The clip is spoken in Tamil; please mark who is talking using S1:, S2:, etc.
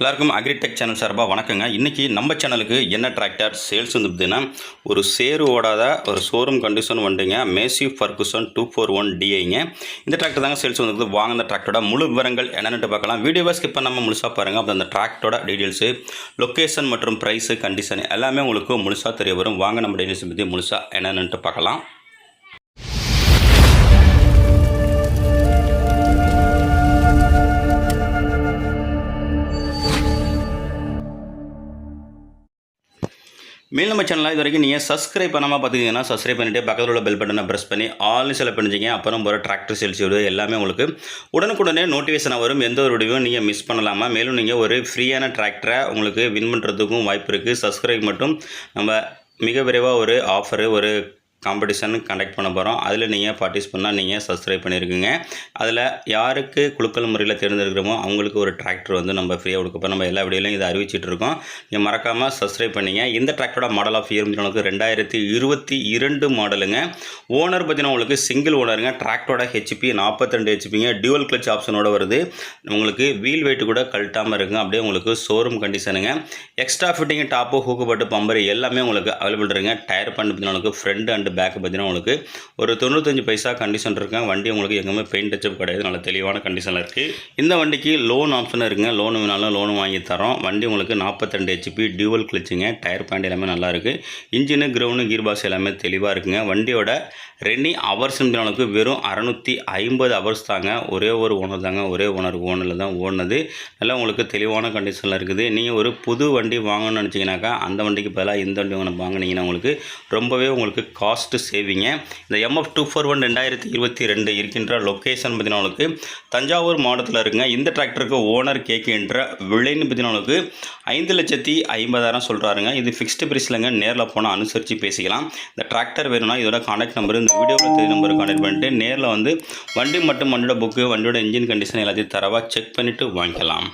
S1: எல்லாருக்கும் அக்ரிடெக் சேனல் சார்பாக வணக்கங்க. இன்றைக்கி நம்ம சேனலுக்கு என்ன டிராக்டர் சேல்ஸ் வந்து பார்த்தீங்கன்னா ஒரு சேரு ஓடாத ஒரு ஷோரூம் கண்டிஷன் வந்துங்க Massey Ferguson two four one டிஐங்க இந்த டிராக்டர் தாங்க சேல்ஸ் வந்து வாங்க அந்த டிராக்டரோட முழு விவரங்கள் என்னென்னு பார்க்கலாம். வீடியோவை ஸ்கிப் பண்ணாமல் முழுசாக பாருங்கள் அப்போ அந்த டிராக்டரோட டீட்டெயில்ஸு லொக்கேஷன் மற்றும் ப்ரைஸு கண்டிஷன் எல்லாமே உங்களுக்கு முழுசாக தெரிய வரும். வாங்க நம்ம டீட்டெயில்ஸ் பற்றி முழுசாக என்னென்னுட்டு பார்க்கலாம். மேல் நம்ம சேனலாக இது வரைக்கும் நீங்கள் சப்ஸ்கிரைப் பண்ணாமல் பார்த்துக்கிங்கன்னா சப்ஸ்கிரைப் பண்ணிவிட்டு பக்கத்தில் உள்ள பெல் பட்டனை ப்ரெஸ் பண்ணி ஆல்னு செலக்ட் பண்ணிச்சிங்க அப்புறம் போகிற டிராக்டர் சேல்ஸ் வீடியோ எல்லாமே உங்களுக்கு உடனுக்குடனே நோட்டிஃபிகேஷன் வரும். எந்த ஒரு வீடியோவும் நீங்கள் மிஸ் பண்ணலாமா? மேலும் நீங்கள் ஒரு ஃப்ரீயான டிராக்டரை உங்களுக்கு வின் பண்ணுறதுக்கும் வாய்ப்பு இருக்குது சப்ஸ்கிரைப் மட்டும் நம்ம மிக விரைவாக ஒரு ஆஃபரு ஒரு காம்படிஷன் கண்டக்ட் பண்ண போகிறோம் அதில் நீங்கள் பார்ட்டிஸ் பண்ணால் நீங்கள் சப்ஸ்கிரைப் பண்ணியிருக்குங்க அதில் யாருக்கு குழுக்கள் முறையில் தேர்ந்தெடுக்கிறோமோ அவங்களுக்கு ஒரு டிராக்டர் வந்து நம்ம ஃப்ரீயாக கொடுக்கப்போ நம்ம எல்லா வீடியோலையும் இதை அறிவிச்சிட்டு இருக்கோம். நீங்கள் மறக்காமல் சப்ஸ்கிரைப் பண்ணிங்க. இந்த டிராக்டரோட மாடல் ஆஃப் இயர் உங்களுக்கு ரெண்டாயிரத்தி இருபத்தி இரண்டு மாடலுங்க ஓனர் பார்த்தீங்கன்னா உங்களுக்கு சிங்கிள் ஓனருங்க டிராக்டரோட ஹெச்பி நாற்பத்தெண்டு ஹெச்பிங்க டியூவல் கிளச் ஆப்ஷனோட வருது. உங்களுக்கு வீல் வெயிட் கூட கழட்டாமல் இருக்குங்க. அப்படியே உங்களுக்கு ஷோரூம் கண்டிஷனுங்க எக்ஸ்ட்ரா ஃபிட்டிங் டாப்பு ஹூக்குப்பட்டு பம்பர் எல்லாமே உங்களுக்கு அவைலபிள் இருக்குங்க டயர் பண்ணி பார்த்தீங்கன்னா உங்களுக்கு ஃப்ரண்ட் அண்ட் பேக் பார்த்தீங்கன்னா உங்களுக்கு ஒரு தொண்ணூத்தஞ்சு பைசா கண்டிஷன் இருக்குங்க. வண்டி உங்களுக்கு எங்கேயுமே பெயிண்ட் டச்சப் கிடையாது. நல்ல தெளிவான கண்டிஷனில் இருக்குது இந்த வண்டிக்கு லோன் ஆப்ஷன் இருக்குங்க. லோன் வேணாலும் லோன் வாங்கி தரோம். வண்டி உங்களுக்கு நாற்பத்தெண்டு ஹெச்பி டியூவல் கிளிச்சுங்க டயர் பேண்ட் எல்லாமே நல்லா இருக்குது இன்ஜினு கிரவுண்டு கீர் பாக்ஸ் எல்லாமே தெளிவாக இருக்குங்க. வண்டியோட ரெனி ஹவர்ஸ் அளவுக்கு வெறும் அறநூற்றி ஐம்பது ஹவர்ஸ் தாங்க. ஒரே ஒரு ஓனர் தாங்க. ஒரே ஓனர் ஓனரில் தான் ஓடினது. நல்லா உங்களுக்கு தெளிவான கண்டிஷனில் இருக்குது. நீங்கள் ஒரு புது வண்டி வாங்கணும்னு நினச்சிங்கனாக்கா அந்த வண்டிக்கு பதிலாக இந்த வண்டி வாங்கினீங்கன்னா உங்களுக்கு ரொம்பவே உங்களுக்கு காஸ்ட்டு சேவிங்க இந்த எம்எஃப் டூ ஃபோர் ஒன் ரெண்டாயிரத்தி இருபத்தி ரெண்டு இருக்கின்ற லொக்கேஷன் பார்த்தீங்கன்னா தஞ்சாவூர் மாவட்டத்தில் இருக்குங்க இந்த டிராக்டருக்கு ஓனர் கேட்கின்ற விலைன்னு பார்த்தீங்கன்னா ஐந்து லட்சத்தி ஐம்பதாயிரம் சொல்கிறாருங்க இது ஃபிக்ஸ்டு பிரைஸ்லங்க நேரில் போனால் அனுசரித்து பேசிக்கலாம். இந்த டிராக்டர் வேணும்னா இதோட கான்டாக்ட் நம்பர் இந்த வீடியோவில் தெரிய நம்பர் கான்டாக்ட் பண்ணிட்டு நேரில் வந்து வண்டி மட்டும் வண்டியோட புக்கு வண்டியோட இன்ஜின் கண்டிஷன் எல்லாத்தையும் தரவாக செக் பண்ணிவிட்டு வாங்கிக்கலாம்.